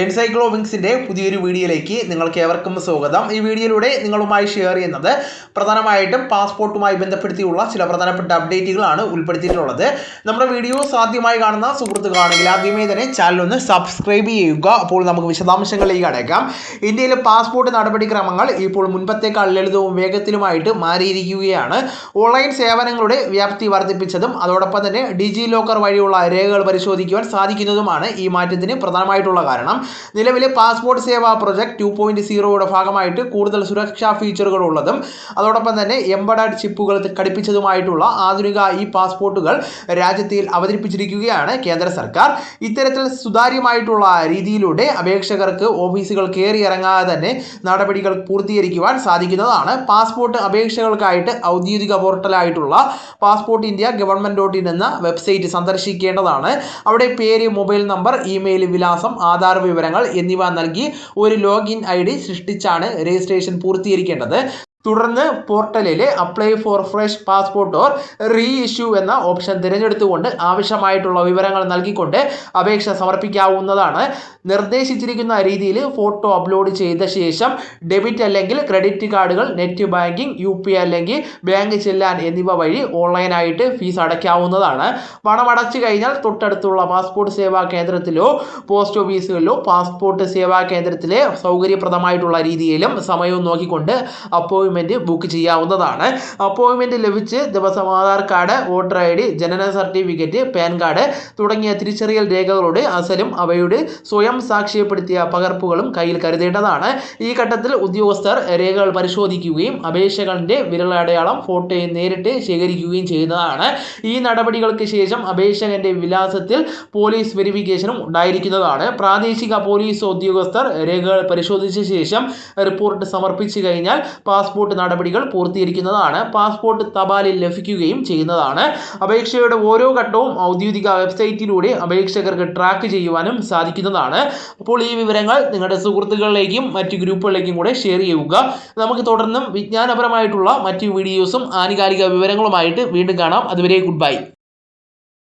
എൻസൈക്ലോ വിങ്സിന്റെ പുതിയൊരു വീഡിയോയിലേക്ക് നിങ്ങൾക്ക് ഏവർക്കും സ്വാഗതം. ഈ വീഡിയോയിലൂടെ നിങ്ങളുമായി ഷെയർ ചെയ്യുന്നത് പ്രധാനമായിട്ടും പാസ്പോർട്ടുമായി ബന്ധപ്പെടുത്തിയുള്ള ചില പ്രധാനപ്പെട്ട അപ്ഡേറ്റുകളാണ് ഉൾപ്പെടുത്തിയിട്ടുള്ളത്. നമ്മുടെ വീഡിയോ സാധ്യമായി കാണുന്ന സുഹൃത്തുക്കളാണെങ്കിൽ ആദ്യമേ തന്നെ ചാനൽ ഒന്ന് സബ്സ്ക്രൈബ് ചെയ്യുക. അപ്പോൾ നമുക്ക് വിശദാംശങ്ങളിലേക്ക് അടയ്ക്കാം. ഇന്ത്യയിലെ പാസ്പോർട്ട് നടപടിക്രമങ്ങൾ ഇപ്പോൾ മുൻപത്തേക്കാൾ ലളിതവും വേഗത്തിലുമായിട്ട് മാറിയിരിക്കുകയാണ്. ഓൺലൈൻ സേവനങ്ങളുടെ വ്യാപ്തി വർദ്ധിപ്പിച്ചതും അതോടൊപ്പം തന്നെ ഡിജി ലോക്കർ വഴിയുള്ള രേഖകൾ പരിശോധിക്കുവാൻ സാധിക്കുന്നതുമാണ് ഈ മാറ്റത്തിന് പ്രധാനമായിട്ടുള്ള കാരണം. നിലവിലെ passport Seva project two point സീറോയുടെ ഭാഗമായിട്ട് കൂടുതൽ സുരക്ഷാ ഫീച്ചറുകൾ ഉള്ളതും അതോടൊപ്പം തന്നെ എംബഡഡ് ചിപ്പുകൾ ഘടിപ്പിച്ചതുമായിട്ടുള്ള ആധുനിക ഈ പാസ്പോർട്ടുകൾ രാജ്യത്തിൽ അവതരിപ്പിച്ചിരിക്കുകയാണ് കേന്ദ്ര സർക്കാർ. ഇത്തരത്തിൽ സുതാര്യമായിട്ടുള്ള രീതിയിലൂടെ അപേക്ഷകർക്ക് ഓഫീസുകൾ കയറി ഇറങ്ങാതെ തന്നെ നടപടികൾ പൂർത്തീകരിക്കുവാൻ സാധിക്കുന്നതാണ്. പാസ്പോർട്ട് അപേക്ഷകൾക്കായിട്ട് ഔദ്യോഗിക പോർട്ടലായിട്ടുള്ള passport India government dot in എന്ന വെബ്സൈറ്റ് സന്ദർശിക്കേണ്ടതാണ്. അവിടെ പേര് മൊബൈൽ നമ്പർ ഇമെയിൽ വിലാസം ആധാർ വിവരങ്ങൾ എന്നിവ നൽകി ഒരു ലോഗിൻ ഐ സൃഷ്ടിച്ചാണ് രജിസ്ട്രേഷൻ പൂർത്തീകരിക്കേണ്ടത്. തുടർന്ന് പോർട്ടലിൽ apply for fresh passport or reissue എന്ന ഓപ്ഷൻ തിരഞ്ഞെടുത്തുകൊണ്ട് ആവശ്യമായിട്ടുള്ള വിവരങ്ങൾ നൽകിക്കൊണ്ട് അപേക്ഷ സമർപ്പിക്കാവുന്നതാണ്. നിർദ്ദേശിച്ചിരിക്കുന്ന രീതിയിൽ ഫോട്ടോ അപ്ലോഡ് ചെയ്ത ശേഷം ഡെബിറ്റ് അല്ലെങ്കിൽ ക്രെഡിറ്റ് കാർഡുകൾ നെറ്റ് ബാങ്കിംഗ് യു അല്ലെങ്കിൽ ബാങ്ക് ചെല്ലാൻ എന്നിവ വഴി ഓൺലൈനായിട്ട് ഫീസ് അടയ്ക്കാവുന്നതാണ്. പണമടച്ചു കഴിഞ്ഞാൽ തൊട്ടടുത്തുള്ള പാസ്പോർട്ട് സേവാ കേന്ദ്രത്തിലോ പോസ്റ്റ് ഓഫീസുകളിലോ പാസ്പോർട്ട് സേവാ കേന്ദ്രത്തിലെ സൗകര്യപ്രദമായിട്ടുള്ള രീതിയിലും സമയവും നോക്കിക്കൊണ്ട് അപ്പോയിൻമെന്റ് ബുക്ക് ചെയ്യാവുന്നതാണ്. അപ്പോയിൻമെന്റ് ലഭിച്ച് ദിവസം Aadhaar card voter I D ജനന സർട്ടിഫിക്കറ്റ് പാൻ കാർഡ് തുടങ്ങിയ തിരിച്ചറിയൽ രേഖകളുടെ അസലും അവയുടെ സ്വയം സാക്ഷ്യപ്പെടുത്തിയ പകർപ്പുകളും കയ്യിൽ കരുതേണ്ടതാണ്. ഈ ഘട്ടത്തിൽ ഉദ്യോഗസ്ഥർ രേഖകൾ പരിശോധിക്കുകയും അപേക്ഷകളുടെ വിരലടയാളം ഫോട്ടോയും നേരിട്ട് ശേഖരിക്കുകയും ചെയ്യുന്നതാണ്. ഈ നടപടികൾക്ക് ശേഷം അപേക്ഷകന്റെ വിലാസത്തിൽ പോലീസ് വെരിഫിക്കേഷനും ഉണ്ടായിരിക്കുന്നതാണ്. പ്രാദേശിക പോലീസ് ഉദ്യോഗസ്ഥർ രേഖകൾ പരിശോധിച്ച ശേഷം റിപ്പോർട്ട് സമർപ്പിച്ചു കഴിഞ്ഞാൽ പാസ്പോർട്ട് നടപടികൾ പൂർത്തീകരിക്കുന്നതാണ്. പാസ്പോർട്ട് തപാലിൽ ലഭിക്കുകയും ചെയ്യുന്നതാണ്. അപേക്ഷയുടെ ഓരോ ഘട്ടവും ഔദ്യോഗിക വെബ്സൈറ്റിലൂടെ അപേക്ഷകർക്ക് ട്രാക്ക് ചെയ്യുവാനും സാധിക്കുന്നതാണ്. അപ്പോൾ ഈ വിവരങ്ങൾ നിങ്ങളുടെ സുഹൃത്തുക്കളിലേക്കും മറ്റ് ഗ്രൂപ്പുകളിലേക്കും കൂടെ ഷെയർ ചെയ്യുക. നമുക്ക് തുടർന്നും വിജ്ഞാനപരമായിട്ടുള്ള മറ്റ് വീഡിയോസും ആനുകാലിക വിവരങ്ങളുമായിട്ട് വീണ്ടും കാണാം. അതുവരെ ഗുഡ് ബൈ.